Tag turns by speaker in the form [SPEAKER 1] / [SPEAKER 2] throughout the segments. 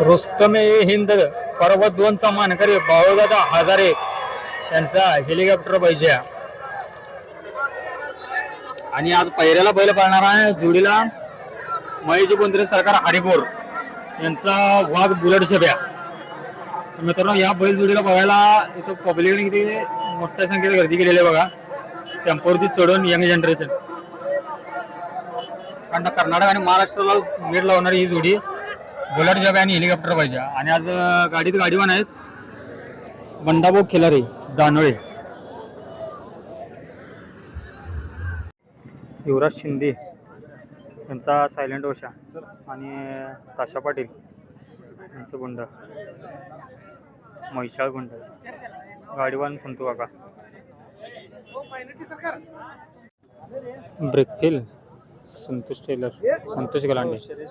[SPEAKER 1] रुस्तम ए हिंद पर्वत दोनचा मानकरी बाळूदादा हजारे यांचा हेलिकॉप्टर पाहिजे आणि आज पहिऱ्याला बैल पाळणार आहे जोडीला महेश बोंद्रे सरकार हरिपूर यांचा वाघ बुलेट छब्या मित्रांनो या बैल जोडीला बघायला इथं पब्लिकने किती मोठ्या संख्येत गर्दी केलेली आहे बघा. टेम्पोवरती चढून यंग जनरेशन कारण कर्नाटक आणि महाराष्ट्राला मेड लावणारी ही जोडी बुलेट जग आणि हेलिकॉप्टर पाहिजे. आणि आज अं, गाडीत गाडीवान आहेत बंडाभाऊ खिलारे दानोळे युवराज शिंदे यांचा सायलेंट ओशा आणि ताशा पाटील यांचं गुंड. म्हैशाळ गुंड. गाडीवान संतू काका. Brake fail. Santosh tailor Santosh Galande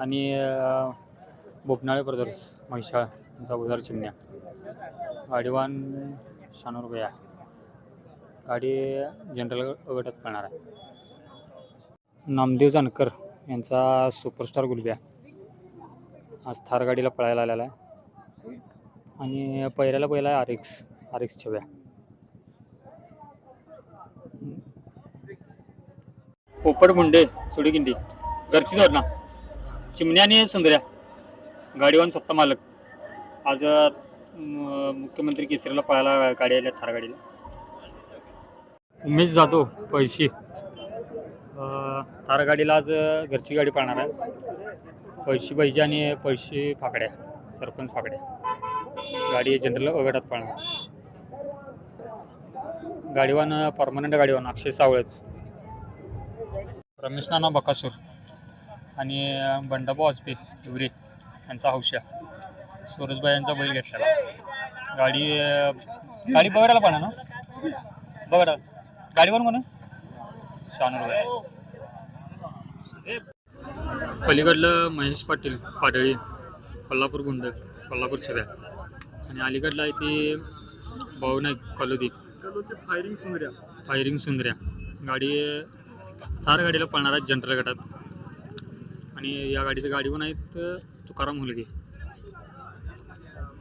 [SPEAKER 1] आणि बोपनाळे ब्रदर्स महिषाळ यांचा चिमण्या. गाडीवान शानूर रुपया गाडी जनरल गटात पळणार आहे. नामदेव जानकर यांचा सुपरस्टार गुलब्या. आज थार गाडीला पळायला आलेला आहे. आणि पहिल्याला पहिला आहे R X R X Chhavya. Popat Munde सुडीकिंडी घरची जोडणा चिमण्या आणि सुंदऱ्या गाडीवान सत्ता मालक. आज म- मुख्यमंत्री केसरीला पळायला गाडी आल्या थार गाडीला. उमेश जाधव पैसे अं, थार गाडीला आज घरची गाडी पाळणार आहे. पैसे पाहिजे आणि पैसे फाकड्या सरपंच फाकड्या. गाडी जनरल अगटात पाळणार. गाडीवान परमनंट गाडीवान अक्षय सावळच. रमेश नाना बकासूर आणि बंडाबा वाजपे हिवरे यांचा हौशा सूरजबाई यांचा बैल घेतलेला. गाडी गाडी बघायला पाहिजे ना? बघा गाडीवर कोण? शानूर पलीकडलं महेश पाटील पाडळी कोल्हापूर गुंड कोल्हापूर छब्या आणि अलीकडला आहे ते भाऊ नाईक कलोदी फायरिंग सुंदर्या. फायरिंग सुंदर्या. गाडी थार गाडीला पळणार आहेत जनरल गटात. आणि या गाडीचं गाडी पण आहेत तुकाराम हुलगे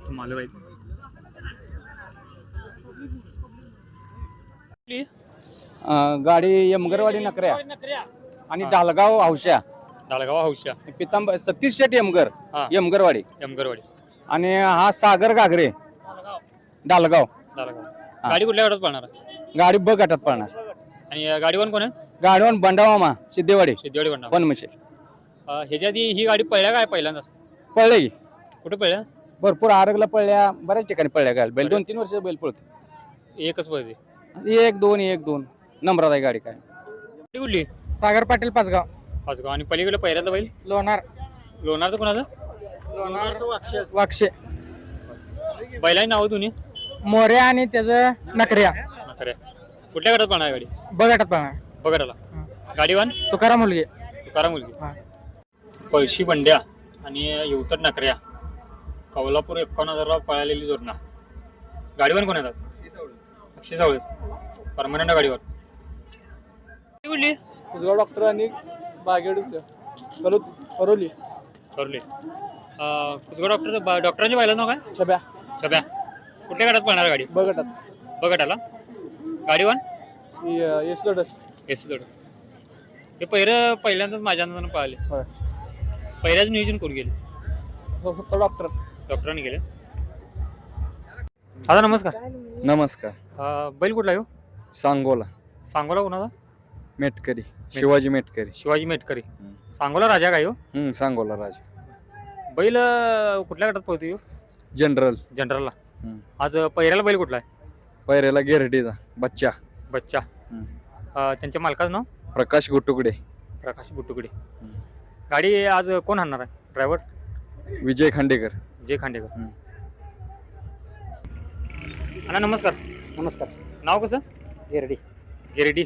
[SPEAKER 1] तुम्हाला माहिती.
[SPEAKER 2] गाडी यमगरवाडी नकऱ्या आणि डालगाव हौशा
[SPEAKER 1] डाळगाव हौशा
[SPEAKER 2] पितांब सतीश शेट यमगर. यमगरवाडी.
[SPEAKER 1] यमगरवाडी.
[SPEAKER 2] आणि हा सागर घागरे. डालगाव
[SPEAKER 1] डाळगाव गाडी कुठल्या गटात पळणार?
[SPEAKER 2] गाडी ब गटात पडणार
[SPEAKER 1] आणि अं, गाडीवान कोण आहे?
[SPEAKER 2] गाडीवर बंडामामा सिद्धेवाडी.
[SPEAKER 1] सिद्धेवाडी बंडा
[SPEAKER 2] वनमशे
[SPEAKER 1] ह्याच्या आधी ही गाडी पळल्या काय पहिल्यांदाच?
[SPEAKER 2] पळले की.
[SPEAKER 1] कुठे पळल्या?
[SPEAKER 2] भरपूर आरगला पळल्या बऱ्याच ठिकाणी पळल्या गाडी. बैल दोन तीन वर्ष बैल पळतो.
[SPEAKER 1] एकच पळते.
[SPEAKER 2] एक दोन एक दोन. नंबरात आहे गाडी काय.
[SPEAKER 1] गाडी कुठली?
[SPEAKER 2] सागर पाटील पाचगाव.
[SPEAKER 1] पाचगाव. आणि पलीकडे पहिल्यांदा बैल?
[SPEAKER 2] लोणार.
[SPEAKER 1] लोणारचं कोणाचं?
[SPEAKER 2] लोणार. वाक्षे.
[SPEAKER 1] बैलाची नावं दोन्ही?
[SPEAKER 2] मोऱ्या आणि त्याचं नकऱ्या.
[SPEAKER 1] खरे कुठल्या गटात पळणार गाडी?
[SPEAKER 2] ब गटात
[SPEAKER 1] बघायला गाडीवान?
[SPEAKER 2] तुकाराम मुलगे.
[SPEAKER 1] तुकारा मुलगी.
[SPEAKER 2] हा.
[SPEAKER 1] पळशी बंड्या आणि युवतर नकऱ्या. कौलापूर एकावन्न हजारला पळालेली जोडणा गाडीवर कोण येतात? अक्षय सावळे. परमनंट गाडीवर ती कुठली?
[SPEAKER 2] कुसगाव डॉक्टर आणि बागेड परवली.
[SPEAKER 1] ठरली कुसगाव डॉक्टर डॉक्टरांच्या पाहिलं नाव काय?
[SPEAKER 2] छब्या.
[SPEAKER 1] छब्या. कुठल्या गटात पळणार गाडी?
[SPEAKER 2] ब गटात
[SPEAKER 1] बघटाला गाडीवान
[SPEAKER 2] येसोडस
[SPEAKER 1] एस जोड हे पहिलं पहिल्यांदाच माझ्या अंदाजानं पळाले
[SPEAKER 2] होय.
[SPEAKER 1] पहिल्याच नियोजन करून गेले
[SPEAKER 2] डॉक्टर
[SPEAKER 1] डॉक्टरांनी गेले दादा नमस्कार.
[SPEAKER 2] नमस्कार.
[SPEAKER 1] अं, बैल कुठला आहे हो?
[SPEAKER 2] सांगोला.
[SPEAKER 1] सांगोला कोणाचा?
[SPEAKER 2] मेटकरी. शिवाजी मेटकरी.
[SPEAKER 1] शिवाजी मेटकरी.
[SPEAKER 2] हम्म.
[SPEAKER 1] सांगोला राजा काय हो?
[SPEAKER 2] हम्म सांगोला राजा.
[SPEAKER 1] बैल अं, कुठल्या गटात पळतो हो?
[SPEAKER 2] जनरल.
[SPEAKER 1] जनरलला.
[SPEAKER 2] हम्म.
[SPEAKER 1] आज अं, पहिऱ्याला बैल कुठला आहे?
[SPEAKER 2] पैरेला गिरडीचा बच्चा.
[SPEAKER 1] बच्चा.
[SPEAKER 2] हम्म.
[SPEAKER 1] अं, त्यांच्या मालकाचं नाव?
[SPEAKER 2] प्रकाश गुटुकडे
[SPEAKER 1] प्रकाश
[SPEAKER 2] हम्म.
[SPEAKER 1] गाडी आज कोण आणणार आहे? ड्रायव्हर?
[SPEAKER 2] विजय खांडेकर.
[SPEAKER 1] जय खांडेकर. अण्णा नमस्कार.
[SPEAKER 2] नमस्कार.
[SPEAKER 1] नाव कसं?
[SPEAKER 2] गिरडी.
[SPEAKER 1] गिरेडी.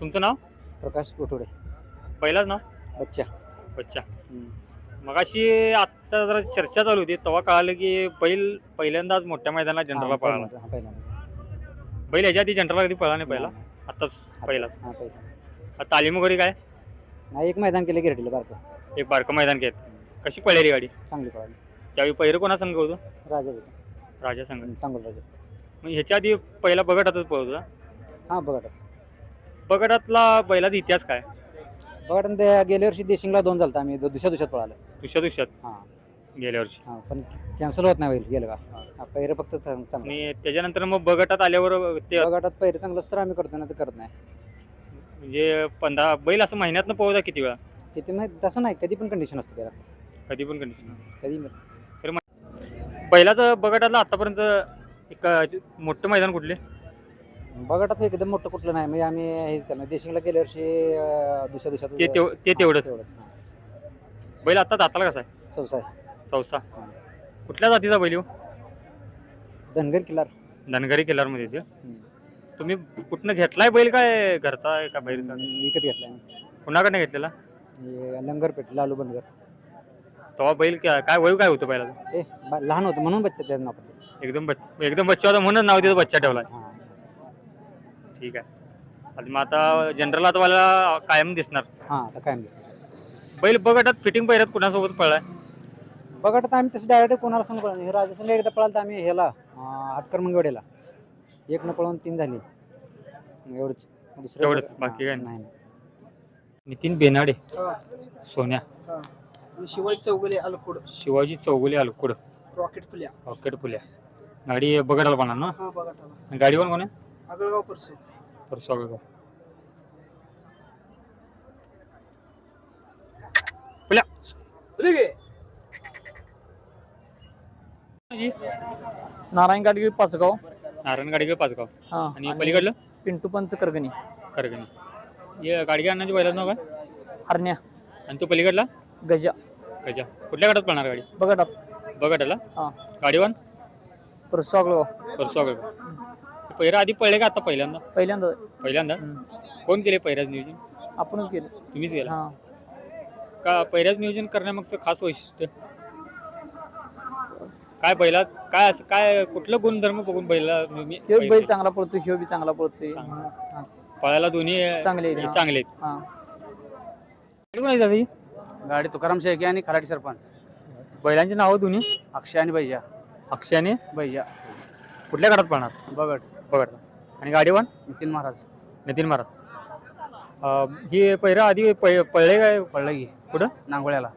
[SPEAKER 1] तुमचं नाव?
[SPEAKER 2] प्रकाश गुटुडे
[SPEAKER 1] पहिलाच नाव?
[SPEAKER 2] बच्चा.
[SPEAKER 1] बच्चा. मगाशी आत्ता जरा चर्चा चालू होती. तेव्हा कळालं की बैल पहिल्यांदाच मोठ्या मैदानाला जनरलला पळाला. बैल ह्याच्या आधी जनरलला कधी पळाला नाही पहिला?
[SPEAKER 2] हा पहिला.
[SPEAKER 1] तालीम वगैरे काय?
[SPEAKER 2] नाही एक मैदान केलं गिरडीला बारकं.
[SPEAKER 1] एक बारकं मैदान घेत कशी पळाली गाडी?
[SPEAKER 2] चांगली पळाली.
[SPEAKER 1] त्यावेळी पहिरं कोणा संघ होतो?
[SPEAKER 2] राजाच होता.
[SPEAKER 1] राजा संघ.
[SPEAKER 2] चांगलं राजा.
[SPEAKER 1] मग ह्याच्या आधी पहिला बगटातच पळत होता?
[SPEAKER 2] हां बघा
[SPEAKER 1] बगटातला बैलाचा इतिहास काय?
[SPEAKER 2] बघा गेल्या वर्षी देशिंगला दोन झालता आम्ही. दु- दुसऱ्या दिवसात पळालं.
[SPEAKER 1] दुसऱ्या दिवसात.
[SPEAKER 2] हां.
[SPEAKER 1] गेल्या वर्षी.
[SPEAKER 2] हां पण कॅन्सल होत नाही होईल गेलं का? हा, पहिरं फक्त चांग- चांगलं.
[SPEAKER 1] आणि त्याच्यानंतर मग बगटात आल्यावर ते
[SPEAKER 2] बघाटात पहिरं चांगलं असतं तर आम्ही करतो ना तर करत नाही.
[SPEAKER 1] म्हणजे पंधरा बैल असं महिन्यातनं पोहता किती वेळा?
[SPEAKER 2] किती माहीत तसं नाही कधी पण कंडिशन असते त्याला
[SPEAKER 1] कधी पण कंडिशन
[SPEAKER 2] कधी
[SPEAKER 1] बैलाचं बगटातलं आतापर्यंत एक अं, मोठं मैदान कुठले?
[SPEAKER 2] बघाटात एकदम मोठं कुठलं नाही म्हणजे आम्ही हे केलं देशिंगला गेल्या वर्षी अं, दुसऱ्या दिवसात
[SPEAKER 1] ते तेव- ते तेवढंच. बैल आता दाताला कसा आहे?
[SPEAKER 2] चौसा आहे.
[SPEAKER 1] चौसा. कुठल्या जातीचा बैल हो?
[SPEAKER 2] धनगर किल्लार.
[SPEAKER 1] धनगरी किल्लारमध्ये ते
[SPEAKER 2] हम्म.
[SPEAKER 1] तुम्ही कुठनं घेतलाय बैल काय घरचा आहे का बैलचा
[SPEAKER 2] विकत घेतला आम्ही.
[SPEAKER 1] कुणाकडनं घेतलेला?
[SPEAKER 2] हे लंगरपेठ लालू बनगर
[SPEAKER 1] तेव्हा बैल काय काय वय काय होतं बैलाचं?
[SPEAKER 2] ए बा- लहान होतं म्हणून बच्चा त्याचं नाव पडलं.
[SPEAKER 1] एकदम बच एकदम बच्चा होता म्हणून नाव तिथं बच्चा ठेवलाय.
[SPEAKER 2] हां
[SPEAKER 1] ठीक आहे. आणि मग आता जनरल आता मला कायम दिसणार.
[SPEAKER 2] हां आता काय दिसतं
[SPEAKER 1] बैल बघटात फिटिंग पहिल्यात कुणासोबत पळलाय?
[SPEAKER 2] बघा आम्ही तसं डायरेक्ट कोणाला सांगू पळालं हे राजा संघ एकदा पळालं तर आम्ही ह्याला हातकर मंगवडेला. एक न पळवून तीन झाली. एवढंच. दुसरं
[SPEAKER 1] एवढंच, बाकी काय
[SPEAKER 2] नाही.
[SPEAKER 1] नितीन बेनाडे सोन्या.
[SPEAKER 3] शिवाय चौगले अलकुड.
[SPEAKER 1] शिवाजी चौगुले अलकुड.
[SPEAKER 3] रॉकेट फुल्या.
[SPEAKER 1] रॉकेट फुल्या. गाडी बघायला पाहणार ना?
[SPEAKER 3] हा बघा
[SPEAKER 1] गाडी पण कोण आहे?
[SPEAKER 3] आगळगाव परसू.
[SPEAKER 1] परसू आगळगाव. फुल्या.
[SPEAKER 4] नारायण गाडगिरी पाचगाव.
[SPEAKER 1] नारायण गाडीकडे पाचगाव.
[SPEAKER 4] हा.
[SPEAKER 1] आणि पलीकडलं?
[SPEAKER 4] पिंटू पंच करगणी.
[SPEAKER 1] करगणी. हे गाडी आणण्याची बैलाचं नाव काय?
[SPEAKER 4] हरण्या.
[SPEAKER 1] आणि तो पलीकडला?
[SPEAKER 4] गजा.
[SPEAKER 1] गजा. कुठल्या गाडात पळणार गाडी?
[SPEAKER 4] बघा टाक
[SPEAKER 1] बघाटाला
[SPEAKER 4] हा.
[SPEAKER 1] गाडीवान
[SPEAKER 4] परसू आगळगाव
[SPEAKER 1] परसू आगळगाव पहिरा आधी पळले का आता पहिल्यांदा?
[SPEAKER 4] पहिल्यांदा.
[SPEAKER 1] पहिल्यांदा. कोण केले पहिल्याच नियोजन?
[SPEAKER 4] आपणच गेलो
[SPEAKER 1] तुम्हीच केला?
[SPEAKER 4] हा.
[SPEAKER 1] का पहिल्याच नियोजन करण्यामागचं खास वैशिष्ट्य? काय बैला काय असं काय कुठलं गुणधर्म बघून बैला तुम्ही
[SPEAKER 4] ते
[SPEAKER 1] बैल
[SPEAKER 4] चांगला पडतो शिव बी चांगला पडतोय
[SPEAKER 1] चांगला.
[SPEAKER 4] हा.
[SPEAKER 1] पळायला दोन्ही
[SPEAKER 4] चांगले आहेत,
[SPEAKER 1] हे.
[SPEAKER 4] हा.
[SPEAKER 1] चांगले आहेत.
[SPEAKER 4] हा.
[SPEAKER 1] गाडी दादा ही?
[SPEAKER 2] गाडी तुकाराम शेळके आणि खराटी सरपंच.
[SPEAKER 1] बैलांची नावं दोन्ही?
[SPEAKER 2] अक्षय आणि बैजा
[SPEAKER 1] अक्षय आणि?
[SPEAKER 2] बैजा
[SPEAKER 1] कुठल्या गाडात पळणार?
[SPEAKER 2] बगड.
[SPEAKER 1] बघा आणि गाडीवान
[SPEAKER 2] नितीन महाराज.
[SPEAKER 1] नितीन महाराज. अं, ही पहिरा आधी पै- पळले काय?
[SPEAKER 2] पडलं की.
[SPEAKER 1] कुठं?
[SPEAKER 2] नांगोळ्याला.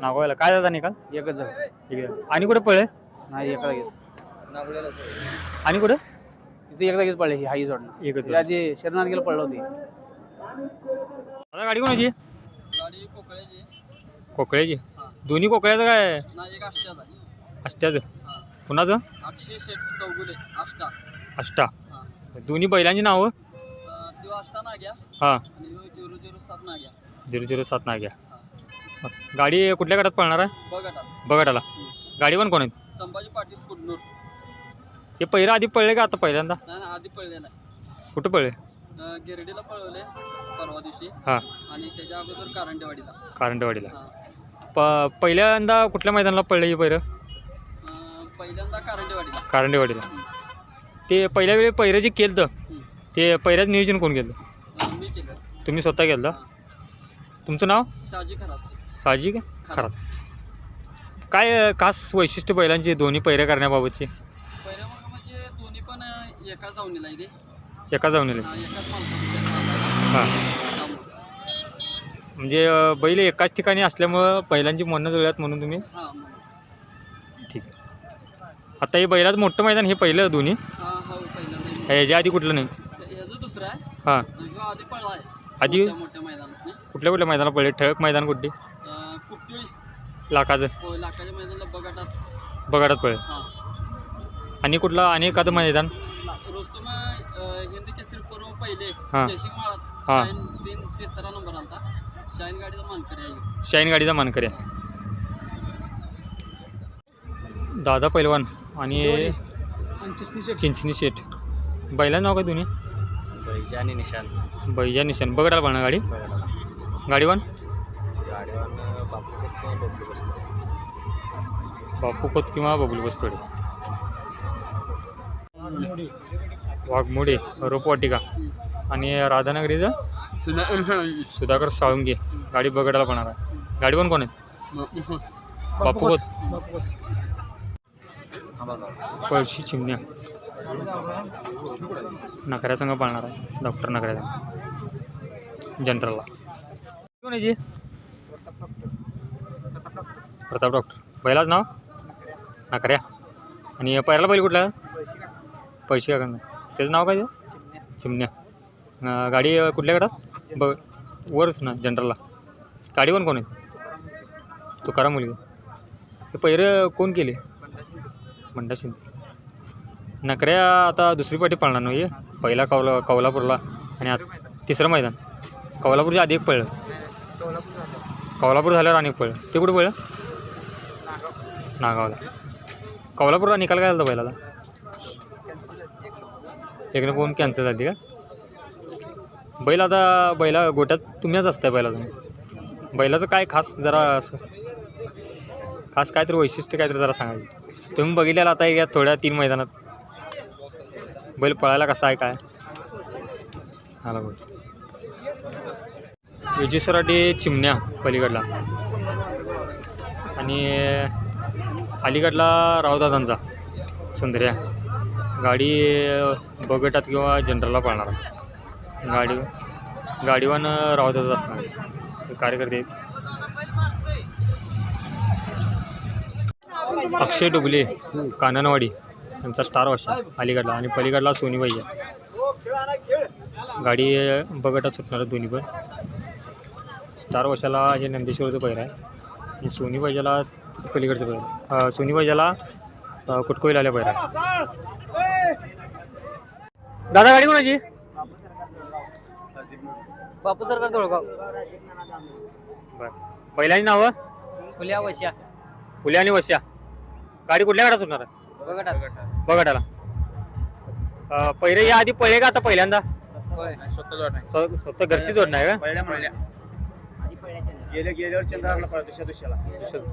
[SPEAKER 1] नागोव्याला काय जाता निकाल?
[SPEAKER 2] एकच झालं.
[SPEAKER 1] ठीक आहे आणि कुठे पळले?
[SPEAKER 2] नाही एका जागेत
[SPEAKER 1] आणि कुठं?
[SPEAKER 2] तिथे एक जागेच पडले ही हाई जोडणं.
[SPEAKER 1] एकच
[SPEAKER 2] आधी शरणात गेलं पडलं होती.
[SPEAKER 1] गाडी कोणाची?
[SPEAKER 3] गाडी कोकळ्याची.
[SPEAKER 1] कोकळ्याची दोन्ही कोकळ्याचं काय?
[SPEAKER 3] ना एक अष्ट्याचा हा.
[SPEAKER 1] कुणाचं?
[SPEAKER 3] चौगुले अष्टा
[SPEAKER 1] अष्टा
[SPEAKER 3] हा.
[SPEAKER 1] दोन्ही बैलांची नावं? हां.
[SPEAKER 3] आणि ह्यो झिरो झिरो सात नाग्या.
[SPEAKER 1] झिरो झिरो सात नाग्या गाडी कुठल्या गाडात पळणार आहे?
[SPEAKER 3] बघा
[SPEAKER 1] बघाटाला. गाडी पण कोण आहेत
[SPEAKER 3] संभाजी पाटील कुडनूर.
[SPEAKER 1] हे पहिला आधी पळले का आता पहिल्यांदा?
[SPEAKER 3] नाही नाही, आधी पळलेला आहे
[SPEAKER 1] कुठं पळले?
[SPEAKER 3] अं, गिरडीला पळवले परवा दिवशी.
[SPEAKER 1] हां.
[SPEAKER 3] आणि त्याच्या अगोदर कारंडेवाडीला.
[SPEAKER 1] कारंडवाडीला.
[SPEAKER 3] हा.
[SPEAKER 1] प पहिल्यांदा कुठल्या मैदानाला पडलं ही पहिरं
[SPEAKER 3] अं, पहिल्यांदा कारंडेवाडीला.
[SPEAKER 1] कारंडेवाडीला. ते पहिल्या वेळी पहिरं जे केलं ते पहिल्याच नियोजन कोण केलं
[SPEAKER 3] अं, मी केलं.
[SPEAKER 1] तुम्ही स्वतः केलं तुमचं नाव?
[SPEAKER 3] शहाजी खरात.
[SPEAKER 1] साहजिक आहे खरात. काय खास वैशिष्ट्य बैलांची दोन्ही पहिऱ्या करण्याबाबतची?
[SPEAKER 3] पहिल्या म्हणजे दोन्ही पण अं, एकाच धावणीला आहे ते
[SPEAKER 1] एका जाऊन
[SPEAKER 3] हा, एकाच
[SPEAKER 1] हां. म्हणजे अं, बैल एकाच ठिकाणी असल्यामुळं बैलांची मनं जुळल्यात म्हणून तुम्ही?
[SPEAKER 3] हा मग.
[SPEAKER 1] ठीक आहे. आता हे बैलाचं मोठं मैदान हे पहिलं दोन्ही?
[SPEAKER 3] हा हो पहिल्यांदा
[SPEAKER 1] ह्याच्या आधी कुठलं नाही?
[SPEAKER 3] दुसरं आहे?
[SPEAKER 1] हां.
[SPEAKER 3] ह्यो आधी पळला आहे.
[SPEAKER 1] आधी?
[SPEAKER 3] मोठ्या मोठ्या मैदानात.
[SPEAKER 1] कुठल्या कुठल्या मैदानाला पडले ठळक मैदान कुठली? लाखाचं?
[SPEAKER 3] हो लाखाच्या मैदानाला बघाटात
[SPEAKER 1] बघाडात पडले
[SPEAKER 3] हा.
[SPEAKER 1] आणि कुठला आणि एखादं मैदान?
[SPEAKER 3] रोस्तम अं, हिंदी केसरी पूर्व पहिले
[SPEAKER 1] हा.
[SPEAKER 3] जयसिंग माळात
[SPEAKER 1] हा.
[SPEAKER 3] शाईन तीन तिसरा नंबर आलता. शाईन गाडीचा मानकरी आहे.
[SPEAKER 1] शाईन गाडीचा मानकरी आहे. दादा पैलवान आणि चिंचणी शेठ. बैलाचं नाव काय दोन्ही?
[SPEAKER 2] बैजा आणि निशान.
[SPEAKER 1] बैजा निशान. बघायला पाहणार गाडी. गाडीवान
[SPEAKER 2] बापू
[SPEAKER 1] बापू खोत किंवा बबलू बस्तोडे वाघमोडे. रोपवाटिका. आणि राधानगरीचं? सुधाकर साळुंगे गाडी बघायला पाहणार आहे. गाडी पण कोण आहेत बापूबत पळशी चिमण्या. नखऱ्या संघ पाळणार आहे. डॉक्टर नखऱ्या जनरलला. कोण आहे जी? प्रताप डॉक्टर. बैलाच नाव? नखऱ्या आणि पहिला बैल कुठला? पैसे का त्याचं नाव काय ते? चिमण्या. गाडी कुठल्या गटात? ब वरच ना जनरलला. गाडी पण कोण आहे? तुकाराम मुलगी. हे पहिरं कोण केले? मंडा शिंदे. नकऱ्या आता दुसरी पाठी पळणार नाही पहिला कौला कौलापूरला आणि आता तिसरं मैदान. कौलापूरच्या आधी एक पळलं. कौलापूर झाल्यावर अनेक पळलं. ते कुठं पळलं? नागावला. कौलापूरला निकाल काय झाला बैलाला एकनं कोण कॅन्सल झाली का? बैल आता बैला गोट्यात तुम्हीच असताय बैला तुम्ही. बैलाचं काय खास जरा असं खास काहीतरी वैशिष्ट्य काहीतरी जरा सांगायचं तुम्ही बघितलेलं आता या थोड्या तीन मैदानात. बैल पळायला कसा आहे काय? आला बोल विजय सराटे चिमण्या पलीकडला. आणि अलीकडला रावदादांचा सुंदर्या. गाडी बगटात किंवा जनरलला पळणार. गाडी गाडीवान रावदादाच असणार. कार्यकर्ते. आहेत. अक्षय डुबले काननवाडी यांचा स्टार वर्षा अलीकडला आणि पलीकडला सोनी भैया. गाडी बगटात सुटणार दोन्ही पण. स्टार वर्षाला हे नंदेश्वरचं पैर आहे. आणि सोनी भैयाला पलीकडचं पहिलं. अं, सोनी भैयाला अं, कुटकोईला आल्या पहिलं आहे दादा गाडी कोणाची?
[SPEAKER 3] बापू सरकार धुळगाव
[SPEAKER 1] बरं. पहिल्याची नावं?
[SPEAKER 3] फुल्या वश्या.
[SPEAKER 1] फुले आणि वश्या. गाडी कुठल्या गाडा सुटणार आहे?
[SPEAKER 3] बघा
[SPEAKER 1] बगटाला. अं, पहिरे या आधी पहिले का आता पहिल्यांदा? स्वतः घरची जोडणं आहे का?
[SPEAKER 5] गेल्या गेल्यावर चंद्राला पळा दुसऱ्या दुसऱ्याला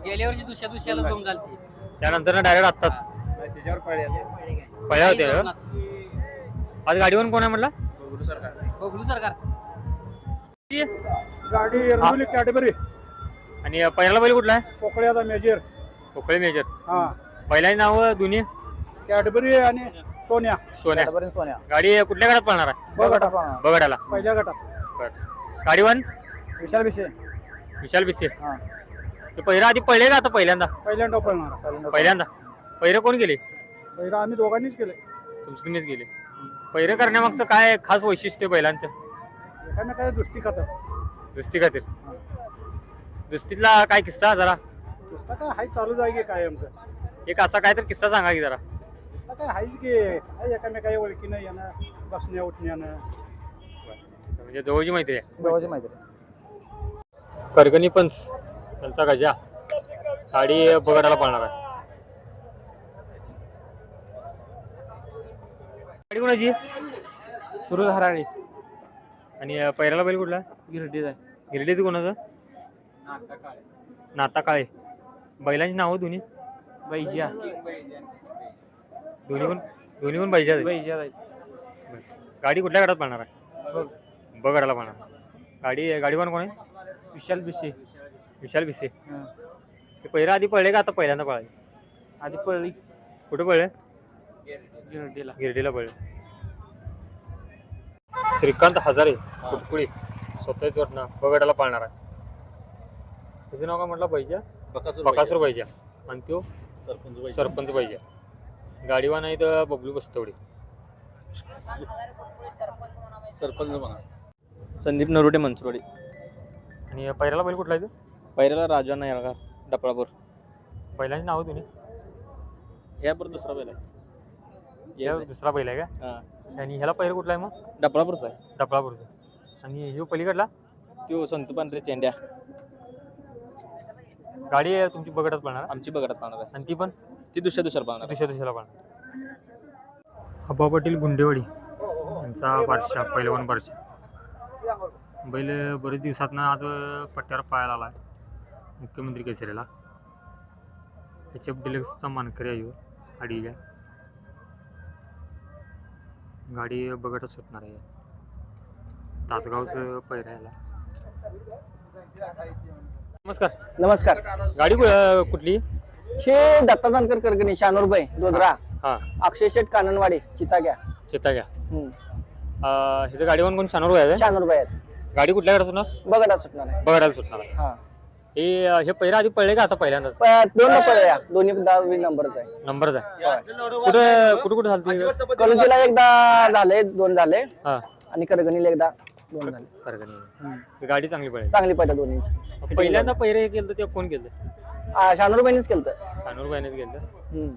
[SPEAKER 3] गेल्या वर्षी दुसऱ्या दुसऱ्याला दोन झालती.
[SPEAKER 1] त्यानंतर डायरेक्ट आत्ताच.
[SPEAKER 5] नाही, त्याच्यावर
[SPEAKER 1] होते का? आज गाडीवर कोण आहे म्हटलं?
[SPEAKER 5] गुरु सरकार.
[SPEAKER 3] बबलू सरकार.
[SPEAKER 5] गाडी एरडोली कॅटेगरी
[SPEAKER 1] आणि पहिला बैल कुठला आहे?
[SPEAKER 5] कोकळ्याचा मेजर.
[SPEAKER 1] कोकळे मेजर.
[SPEAKER 5] हा.
[SPEAKER 1] पहिल्याची नाव दोन्ही
[SPEAKER 5] कॅडबरी आणि सोन्या.
[SPEAKER 1] सोन्या.
[SPEAKER 2] सोन्या.
[SPEAKER 1] गाडी कुठल्या गटात पळणार आहे?
[SPEAKER 5] ब गटात पहिल्या गटात.
[SPEAKER 1] गाडीवान
[SPEAKER 2] विशाल विषय
[SPEAKER 1] विशाल बिस्ते
[SPEAKER 2] हां.
[SPEAKER 1] ते पहिला आधी पळले का आता पहिल्यांदा?
[SPEAKER 5] पहिल्यांदा पळणार
[SPEAKER 1] पहिल्यांदा. पहिरं कोण गेले?
[SPEAKER 5] पहिला आम्ही दोघांनीच केले
[SPEAKER 1] तुमचं तुम्हीच गेले. पहिरं करण्यामागचं काय खास वैशिष्ट्य बैलांचं?
[SPEAKER 5] एकामेकाला दृष्टी खात.
[SPEAKER 1] दुस्ती खातीर दुस्तीतला काय किस्सा जरा?
[SPEAKER 5] नुसता काय हाय चालू जाय की काय आमचं.
[SPEAKER 1] एक असा काय तर किस्सा सांगा की जरा.
[SPEAKER 5] नुसता काय हायच की हाय एकामेकाला ओळखीनं येणं बसण्या उठण्यानं
[SPEAKER 1] म्हणजे जवळची मैत्री आहे.
[SPEAKER 2] जवळची माहिती
[SPEAKER 1] करगणी पंच त्यांचा गजा. गाडी बगडाला पाळणार आहे. गाडी कोणाची?
[SPEAKER 4] सुरज हराळे.
[SPEAKER 1] आणि पहिल्याला बैल कुठला?
[SPEAKER 4] गिरडीच आहे.
[SPEAKER 1] गिरडीचं कोणाचं? नाता काळे. बैलांची नावं दोन्ही?
[SPEAKER 4] बैजा.
[SPEAKER 1] दोन्ही पण दोन्ही पण
[SPEAKER 4] बैजा आहे
[SPEAKER 1] गाडी कुठल्या गटात पाळणार आहे?
[SPEAKER 4] बघ.
[SPEAKER 1] बगडाला पाळणार. गाडी गाडी पण कोण आहे?
[SPEAKER 4] विशाल बिशे
[SPEAKER 1] विशाल भिसे.
[SPEAKER 4] हं.
[SPEAKER 1] ते पहिला आधी पळले का आता पहिल्यांदा पळाले?
[SPEAKER 4] आधी पळली.
[SPEAKER 1] कुठं पळले?
[SPEAKER 4] गिरडीला.
[SPEAKER 1] गिरडीला पळले. श्रीकांत हजारे कुटकुळी. स्वतःच वरनं बगडाला पाळणार. आहे त्याचं नाव काय म्हटलं पाहिजे? बकासूर पाहिजे. आणि तो? सरपंच पाहिजे. गाडीवान आहे तर बबलू बस्तवडे.
[SPEAKER 5] सरपंच म्हणा.
[SPEAKER 6] संदीप नरोटे मनसुरवाडी
[SPEAKER 1] आणि पहिल्याला बैल कुठला आहे तो?
[SPEAKER 6] पहिल्याला राजा नायरगार डपळापूर.
[SPEAKER 1] बैलांची नावं तुम्ही?
[SPEAKER 6] यापूर दुसरा पहिला आहे.
[SPEAKER 1] या दुसरा बैल आहे का? आणि ह्याला पहिलं कुठला आहे मग?
[SPEAKER 6] डपळापूरचा आहे.
[SPEAKER 1] डपळापूरचा. आणि ह्यो पलीकडला?
[SPEAKER 6] तो संत पांढरे चेंड्या.
[SPEAKER 1] गाडी आहे तुमची बगडात पळणार?
[SPEAKER 6] आमची बघत पाहणार आहे.
[SPEAKER 1] आणि ती पण?
[SPEAKER 6] ती दुसऱ्या दुसऱ्या पाहणार
[SPEAKER 1] दुसऱ्या दिशेला पळणार. हब्बा पाटील गुंडेवाडी यांचा बारशा पहिलवान बारशा बैल बरेच दिवसातनं आज पट्ट्यावर पाहायला आला आहे मुख्यमंत्री केसरीला एच एफ डिलक्सचा मानकरी आहे अडीच्या गाडी बघतच सुटणार आहे. तासगावचं पैरायला नमस्कार.
[SPEAKER 7] नमस्कार.
[SPEAKER 1] गाडी कु- कुठली?
[SPEAKER 7] हे दत्ता जानकर करगणी शानूरबाई दोदरा.
[SPEAKER 1] हा.
[SPEAKER 7] अक्षय शेठ काननवाडी चिताग्या.
[SPEAKER 1] चेता घ्या
[SPEAKER 7] हम्म.
[SPEAKER 1] हिचं गाडीवर कोण? शानूर आहे
[SPEAKER 7] शानूरबाई आहेत.
[SPEAKER 1] गाडी कुठल्या गाडी सुटणार?
[SPEAKER 7] बघा सुटणार आहे.
[SPEAKER 1] बघायला सुटणार आहे.
[SPEAKER 7] हा.
[SPEAKER 1] हे हे आधी पडले का आता पहिल्यांदाच?
[SPEAKER 7] प- दोन नंबर या. दोन्ही दहावी नंबरच आहे.
[SPEAKER 1] नंबरच आहे. कुठे कुठे कुठे झालं
[SPEAKER 7] कलुजीला एकदा झाले दोन झाले.
[SPEAKER 1] हा.
[SPEAKER 7] आणि करगणीला एकदा दोन झाले.
[SPEAKER 1] करगणी ही गाडी चांगली पडेल
[SPEAKER 7] चांगली पडल्या दोन्ही
[SPEAKER 1] पहिल्यांदा पहिरे केलं तर ते कोण केलं
[SPEAKER 7] शानूरबाईनीच केलं
[SPEAKER 1] शानूर बाईनेच केलं.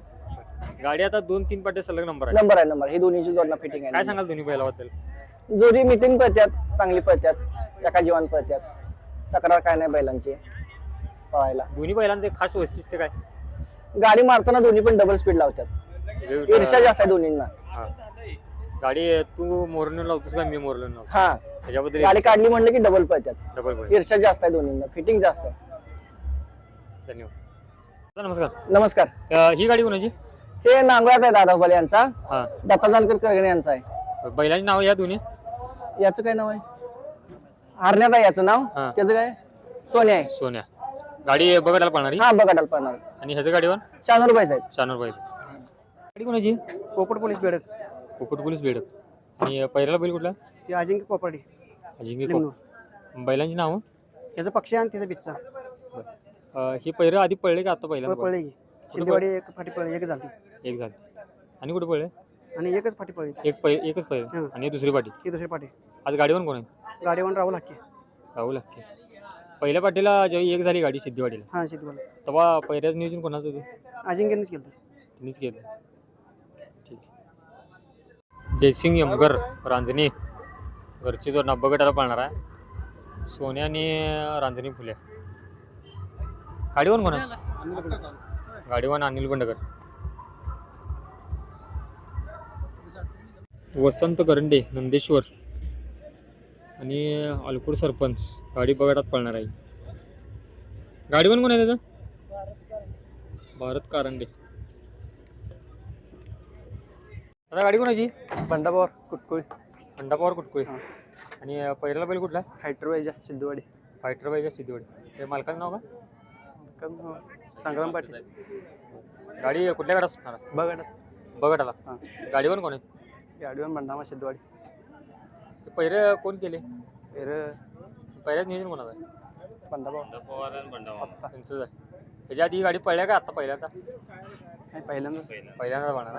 [SPEAKER 1] गाडी आता दोन तीन पाटे सलग नंबर आहे.
[SPEAKER 7] नंबर आहे नंबर ही दोन्हीची जोडणं फिटिंग
[SPEAKER 1] काय
[SPEAKER 7] आहे
[SPEAKER 1] सांगाल दोन्ही बैलाबद्दल?
[SPEAKER 7] जोडी मिटिंग पळत्यात चांगली पळत्यात एका जीवन पळत्यात. तक्रार काय नाही बैलांची पळायला.
[SPEAKER 1] दोन्ही बैलांचे खास वैशिष्ट्य काय?
[SPEAKER 7] गाडी मारताना दोन्ही पण डबल स्पीड लावतात ईर्षा जास्त आहे दोन्हींना.
[SPEAKER 1] हा. गाडी तू मोरणून लावतोस का मी मोरणून लावतो?
[SPEAKER 7] हा.
[SPEAKER 1] त्याच्याबद्दल
[SPEAKER 7] गाडी काढली म्हणलं की डबल पळतात
[SPEAKER 1] डबल बैल
[SPEAKER 7] ईर्षा जास्त आहे दोन्हींना. फिटिंग जास्त आहे.
[SPEAKER 1] धन्यवाद. दादा, नमस्कार.
[SPEAKER 7] नमस्कार.
[SPEAKER 1] अं, ही गाडी कोणाची?
[SPEAKER 7] हे नांगराचा आहे दादा भले यांचा.
[SPEAKER 1] हा.
[SPEAKER 7] दत्ता जानकर करगणे यांचा आहे.
[SPEAKER 1] बैलांची नाव या दोन्ही?
[SPEAKER 7] याचं काय नाव आहे? हरण्याचं आहे याचं नाव?
[SPEAKER 1] हा.
[SPEAKER 7] त्याचं काय? सोन्या आहे.
[SPEAKER 1] सोन्या. गाडी बघायला पाहणारी
[SPEAKER 7] हा बघा पडणार
[SPEAKER 1] आणि ह्याच्या गाडीवर?
[SPEAKER 7] शहाण्णव रुपये
[SPEAKER 1] शानूर बाई गाडी कोणाची?
[SPEAKER 5] पोपट पोलीस बेडत
[SPEAKER 1] कुकुट पोलीस बेड आणि पहिल्याला बैल कुठला?
[SPEAKER 5] ती अजिंक्य कोपर्डी.
[SPEAKER 1] अजिंक्य. कोप. बैलांची नाव?
[SPEAKER 5] याचा पक्षी आणि तिचा बिच्चा.
[SPEAKER 1] ही पहिरं आधी पडले का आता पहिल्यांदा
[SPEAKER 5] पळली शिंदेवाडी एक फाटी पळली एक झाली.
[SPEAKER 1] एक झाली. आणि कुठे पडले
[SPEAKER 5] आणि एकच फाटी पळली.
[SPEAKER 1] एक पै एकच पहिलं
[SPEAKER 5] हं.
[SPEAKER 1] आणि दुसरी पाठी?
[SPEAKER 5] ही दुसरी पाटी
[SPEAKER 1] आज गाडीवर कोण आहे?
[SPEAKER 5] गाडीवर राहुल हाके.
[SPEAKER 1] राहुल हक्के पहिल्या पाठीला जेव्हा एक झाली गाडी सिद्धीवाडीला
[SPEAKER 5] हा शिंदेवाडी
[SPEAKER 1] तेव्हा पहिल्याच नियोजन कोणाचं होतं?
[SPEAKER 5] अजिंक्यनेच केलं
[SPEAKER 1] त्यांनीच केलं. ठीक आहे. जयसिंग यमगर रांजणी. घरची जो नब्बा गटाला पाळणार आहे. सोन्या आणि रांजणी फुले. गाडीवर कोण आहे? गाडीवर अनिल बंडकर वसंत करंडे नंदेश्वर आणि अलकुड सरपंच. गाडी बघाटात पळणार आहे. गाडीवर कोण आहे त्याचं? भारत कारंडे. आता गाडी कोणाची?
[SPEAKER 7] बंडापावर कुटकुळी.
[SPEAKER 1] अंडापावर कुठकोय आणि पहिला बैल कुठला?
[SPEAKER 7] हायट्रोबाईच्या सिद्धवाडी.
[SPEAKER 1] फायटर पाहिजे सिद्धीवाडी. ते मालकाचं नाव का
[SPEAKER 7] संग्राम पाटील.
[SPEAKER 1] गाडी कुठल्या गाड्या सुटणार आला
[SPEAKER 7] हां.
[SPEAKER 1] गाडीवर कोण आहे?
[SPEAKER 7] गाडीवर बंडामा सिद्धवाडी.
[SPEAKER 1] ते पहिरे कोण केले?
[SPEAKER 7] फेर
[SPEAKER 1] पहिल्याच नियोजन कोणाचं आहे?
[SPEAKER 7] बंडाभाऊ.
[SPEAKER 1] त्यांचंच आहे. त्याच्या आधी ही गाडी पळल्या का आता पहिल्यांदा?
[SPEAKER 7] पहिल्यांदा.
[SPEAKER 1] पहिल्यांदा पाहणार